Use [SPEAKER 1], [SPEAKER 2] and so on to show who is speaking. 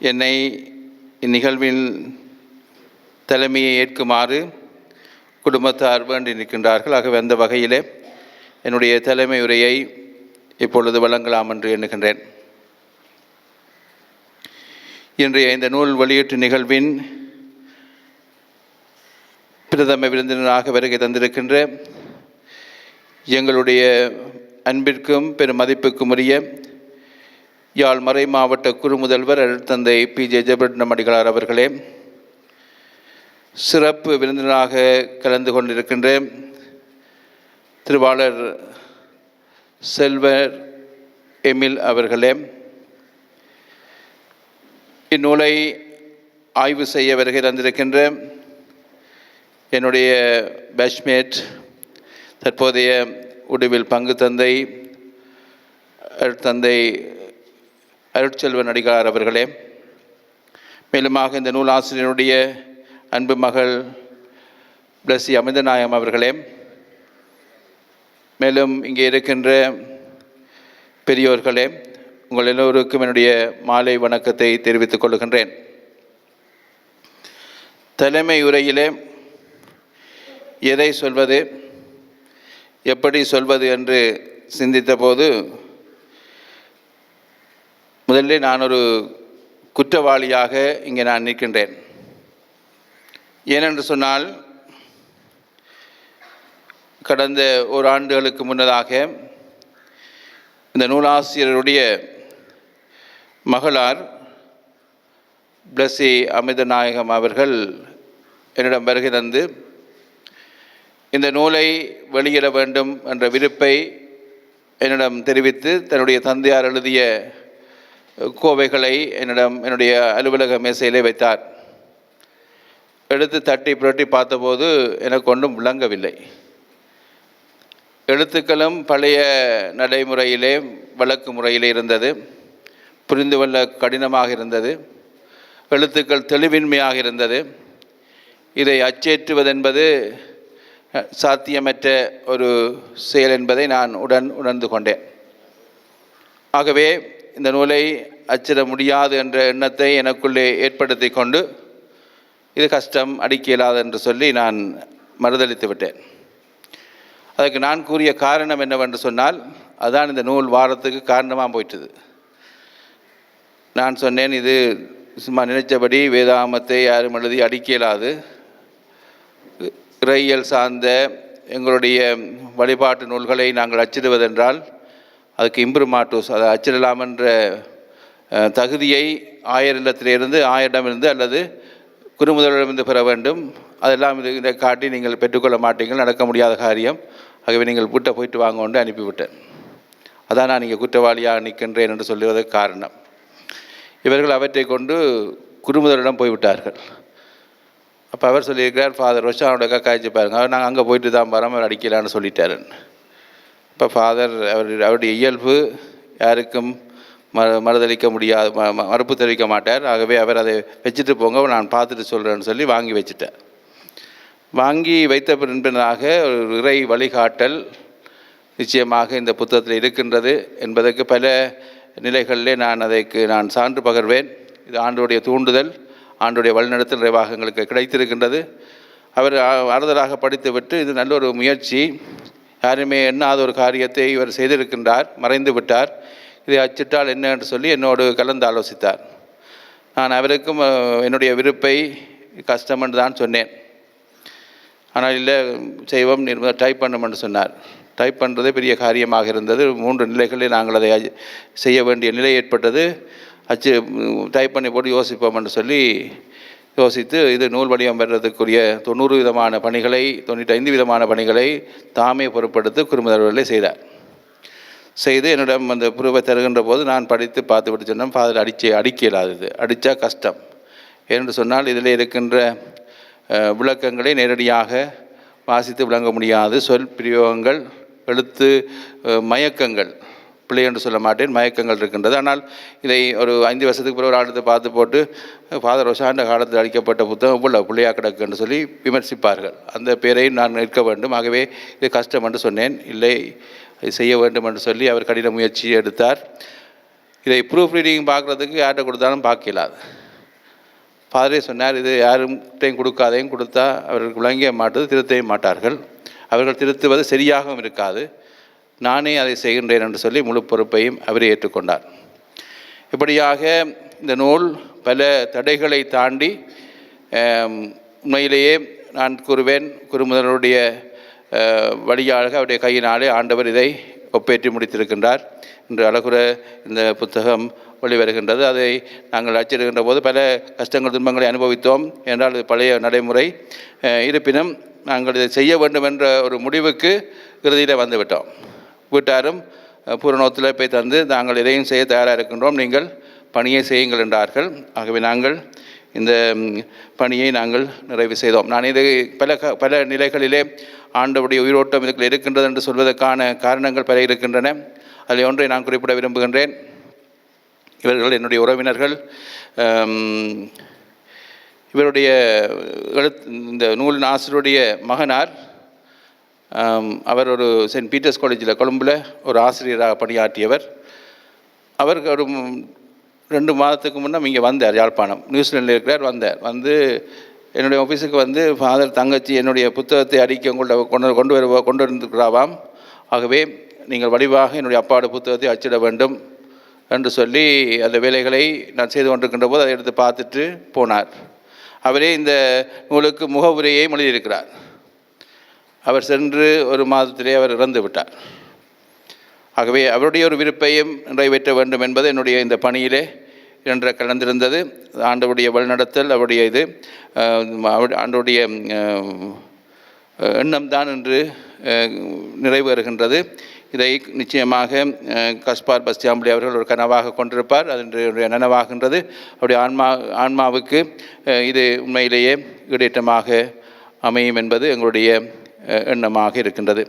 [SPEAKER 1] என்னை இந்நிகழ்வில் தலைமையை ஏற்குமாறு குடும்பத்தார் வேண்டி நிற்கின்றார்கள். ஆகவே அந்த வகையிலே என்னுடைய தலைமை உரையை இப்பொழுது வழங்கலாம் என்று எண்ணுகின்றேன். இன்றைய இந்த நூல் வெளியீட்டு நிகழ்வின் பிரதம விருந்தினராக வருகை தந்திருக்கின்ற எங்களுடைய அன்பிற்கும் பெரும் மதிப்புக்கும் உரிய யாழ் மறை மாவட்ட குறுமுதல்வர் அருட்தந்தை பி. ஜே. ஜெயபிரட்னம் அடிகளார் அவர்களே சிறப்பு விருந்தினராக கலந்து கொண்டிருக்கின்ற திருவாளர் செல்வர் எமில் அவர்களே இந்நூலை ஆய்வு செய்ய வருகை தந்திருக்கின்ற என்னுடைய பேட்ச்மேட் தற்போதைய உடுவில் பங்கு தந்தை தந்தை அருட்செல்வன் அடிகளார் அவர்களே மேலுமாக இந்த நூலாசிரியருடைய அன்பு மகள் பிளஸி அமிர்தநாயகம் அவர்களே மேலும் இங்கே இருக்கின்ற பெரியோர்களே உங்கள் எல்லோருக்கும் என்னுடைய மாலை வணக்கத்தை தெரிவித்துக் கொள்கின்றேன். தலைமை உரையிலே எதை சொல்வது எப்படி சொல்வது என்று சிந்தித்தபோது முதலில் நான் ஒரு குற்றவாளியாக இங்கே நான் நிற்கின்றேன். ஏனென்று சொன்னால் கடந்த ஒரு ஆண்டுகளுக்கு முன்னதாக இந்த நூலாசிரியருடைய மகளார் பிளஸி அமிர்தநாயகம் அவர்கள் என்னிடம் வருகை தந்து இந்த நூலை வெளியிட வேண்டும் என்ற விருப்பை என்னிடம் தெரிவித்து தன்னுடைய தந்தையார் எழுதிய கோவைகளை என்னிடம் என்னுடைய அலுவலக மேசையிலே வைத்தார். எடுத்து தட்டி புரட்டி பார்த்தபோது எனக்கு ஒன்றும் விளங்கவில்லை. எழுத்துக்களும் பழைய நடைமுறையிலே வழக்கு முறையிலே இருந்தது. புரிந்து கொள்ள கடினமாக இருந்தது. எழுத்துக்கள் தெளிவின்மையாக இருந்தது. இதை அச்சேற்றுவதென்பது சாத்தியமற்ற ஒரு செயல் என்பதை நான் உடன் உணர்ந்து கொண்டேன். ஆகவே இந்த நூலை அச்சிட முடியாது என்ற எண்ணத்தை எனக்குள்ளே ஏற்படுத்தி கொண்டு இது கஷ்டம் அடிக்க இயலாது என்று சொல்லி நான் மறுதளித்து விட்டேன். அதுக்கு நான் கூறிய காரணம் என்னவென்று சொன்னால் அதான் இந்த நூல் வாரத்துக்கு காரணமாக போயிட்டுது. நான் சொன்னேன் இது சும்மா நினைச்சபடி வேதாமத்தை யாரும் எழுதி அடிக்க இயலாது. இறையியல் சார்ந்த எங்களுடைய வழிபாட்டு நூல்களை நாங்கள் அச்சிடுவதென்றால் அதுக்கு இம்ப்ரூமாட்டோஸ் அதை அச்சிடலாம் என்ற தகுதியை ஆயர் இல்லத்திலிருந்து ஆயரிடமிருந்து அல்லது குறுமுதலிடமிருந்து பெற வேண்டும். அதெல்லாம் இது இதை காட்டி நீங்கள் பெற்றுக்கொள்ள மாட்டீங்கள் நடக்க முடியாத காரியம். ஆகவே நீங்கள் வீட்டை போயிட்டு வாங்க கொண்டு அனுப்பிவிட்டேன். அதான் நான் இங்கே குற்றவாளியாக நிற்கின்றேன் என்று சொல்லுவதற்கு காரணம். இவர்கள் அவற்றை கொண்டு குறுமுதலிடம் போய்விட்டார்கள். அப்போ அவர் சொல்லியிருக்கிறார் ஃபாதர் ரோஷானோட காய்ச்சி பாருங்க. அவர் நாங்கள் அங்கே போயிட்டு தான் வரோம். அவர் அடிக்கலான்னு சொல்லிட்டாரு. இப்போ ஃபாதர் அவர் அவருடைய இயல்பு யாருக்கும் ம மறுதளிக்க முடியாது ம- மறுப்பு தெரிவிக்க மாட்டார். ஆகவே அவர் அதை வச்சுட்டு போங்க நான் பார்த்துட்டு சொல்கிறேன்னு சொல்லி வாங்கி வச்சுட்டேன் வாங்கி வைத்த பின்பனாக ஒரு இறை வழிகாட்டல் நிச்சயமாக இந்த புத்தகத்தில் இருக்கின்றது என்பதற்கு பல நிலைகளிலே நான் அதைக்கு நான் சான்று பகர்வேன். இது ஆண்டுடைய தூண்டுதல் ஆண்டுடைய வழிநடத்தல் நிறைவாக எங்களுக்கு கிடைத்திருக்கின்றது. அவர் ஆறுதலாக படித்துவிட்டு இது நல்ல ஒரு முயற்சி. யாருமே எண்ணாத ஒரு காரியத்தை இவர் செய்திருக்கின்றார் மறைந்து விட்டார் இதை அச்சிட்டால் என்ன என்று சொல்லி என்னோடு கலந்து ஆலோசித்தார். நான் அவருக்கும் என்னுடைய விருப்பை கஷ்டம் என்று தான் சொன்னேன். ஆனால் இல்லை செய்வோம் நீர் டைப் பண்ணுமென்று சொன்னார். டைப் பண்ணுறதே பெரிய காரியமாக இருந்தது. மூன்று நிலைகளில் நாங்கள் அதை செய்ய வேண்டிய நிலை ஏற்பட்டது. அச்சு டைப் பண்ணி போட்டு யோசிப்போம் என்று சொல்லி யோசித்து இது நூல் வடிவம் பெறுறதுக்குரிய தொண்ணூறு விதமான பணிகளை தொண்ணூற்றி ஐந்து விதமான பணிகளை தாமே பொறுப்படுத்தி குறுமுதல்வர்களே செய்தார். செய்து என்னிடம் அந்த புருவை தருகின்ற போது நான் படித்து பார்த்து விட்டு சொன்னேன் ஃபாதர் அடிச்சு அடிக்க இயலாதது அடித்தா கஷ்டம். என்று சொன்னால் இதில் இருக்கின்ற விளக்கங்களை நேரடியாக வாசித்து விளங்க முடியாது. சொல் பிரயோகங்கள் எழுத்து மயக்கங்கள். பிள்ளை என்று சொல்ல மாட்டேன். மயக்கங்கள் இருக்கின்றது. ஆனால் இதை ஒரு ஐந்து வருஷத்துக்கு பிறகு ஒரு ஆழத்தை பார்த்து போட்டு ஃபாதர் ஒஷாண்ட காலத்தில் அளிக்கப்பட்ட புத்தகம் உள்ள பிள்ளையா கிடக்கு என்று சொல்லி விமர்சிப்பார்கள். அந்த பேரையும் நான் நிற்க வேண்டும். ஆகவே இது கஷ்டம் என்று சொன்னேன். இல்லை செய்ய வேண்டும் என்று சொல்லி அவர் கடின முயற்சி எடுத்தார். இதை ப்ரூஃப் ரீடிங் பார்க்குறதுக்கு யார்கிட்ட கொடுத்தாலும் பார்க்கலாது பாதிரே சொன்னார் இது யாருக்கிட்டையும் கொடுக்காதையும் கொடுத்தா அவர்களுக்கு விளங்கிய மாட்டது திருத்தவே மாட்டார்கள். அவர்கள் திருத்துவது சரியாகவும் இருக்காது. நானே அதை செய்கின்றேன் என்று சொல்லி முழு பொறுப்பையும் அவரே ஏற்றுக்கொண்டார். இப்படியாக இந்த நூல் பல தடைகளை தாண்டி உண்மையிலேயே நான் கூறுவேன் குருமுதனுடைய வழியாக அவருடைய கையினாலே ஆண்டவர் இதை ஒப்பேற்றி முடித்திருக்கின்றார். இன்று அழகுற இந்த புத்தகம் வெளிவருகின்றது. அதை நாங்கள் அச்சிடுகின்ற போது பல கஷ்டங்கள் துன்பங்களை அனுபவித்தோம். என்றால் இது பழைய நடைமுறை. இருப்பினும் நாங்கள் இதை செய்ய வேண்டும் என்ற ஒரு முடிவுக்கு இறுதியில் வந்துவிட்டோம். வீட்டாரும் பூரணத்தில் போய் தந்து நாங்கள் எதையும் செய்ய தயாராக இருக்கின்றோம். நீங்கள் பணியை செய்யுங்கள் என்றார்கள். ஆகவே நாங்கள் இந்த பணியை நாங்கள் நிறைவு செய்தோம். நான் இதை பல க பல நிலைகளிலே ஆண்டவுடைய உயிரோட்டம் இதில் இருக்கின்றது என்று சொல்வதற்கான காரணங்கள் பல இருக்கின்றன. அதில் ஒன்றை நான் குறிப்பிட விரும்புகின்றேன். இவர்கள் என்னுடைய உறவினர்கள் இவருடைய எழுத் இந்த நூலின் ஆசிரியருடைய மகனார் அவர் ஒரு சென்ட் பீட்டர்ஸ் காலேஜில் கொழும்பில் ஒரு ஆசிரியராக பணியாற்றியவர். அவருக்கு ஒரு ரெண்டு மாதத்துக்கு முன்னே இங்கே வந்தார் யாழ்ப்பாணம். நியூசிலாண்டில் இருக்கிறார் வந்தார். வந்து என்னுடைய ஆஃபீஸுக்கு வந்து ஃபாதர் தங்கச்சி என்னுடைய புத்தகத்தை அடிக்க உங்கள்கிட்ட கொண்டு கொண்டு வருவ கொண்டு வந்திருக்கிறாவாம் ஆகவே நீங்கள் வடிவாக என்னுடைய அப்பாவோட புத்தகத்தை அச்சிட வேண்டும் என்று சொல்லி அந்த வேலைகளை நான் செய்து கொண்டிருக்கின்ற போது அதை எடுத்து பார்த்துட்டு போனார். அவரே இந்த நூலுக்கு முகவுரையை எழுதியிருக்கிறார் அவர் சென்று ஒரு மாதத்திலே அவர் இறந்து விட்டார். ஆகவே அவருடைய ஒரு விருப்பையும் நிறைவேற்ற வேண்டும் என்பது என்னுடைய இந்த பணியிலே. என்ற கலந்திருந்தது. ஆண்டவுடைய வழிநடத்தல் அவருடைய இது ஆண்டவுடைய எண்ணம்தான் எண்ணம் தான் என்று நிறைவேறுகின்றது. இதை நிச்சயமாக கஸ்பார் பஸ்தியாம்புலி அவர்கள் ஒரு கனவாக கொண்டிருப்பார். அது இன்றைய நனவாகின்றது. அவருடைய ஆன்மா ஆன்மாவுக்கு இது உண்மையிலேயே ஈடேற்றமாக அமையும் என்பது எங்களுடைய எண்ணமாக இருக்கின்றது.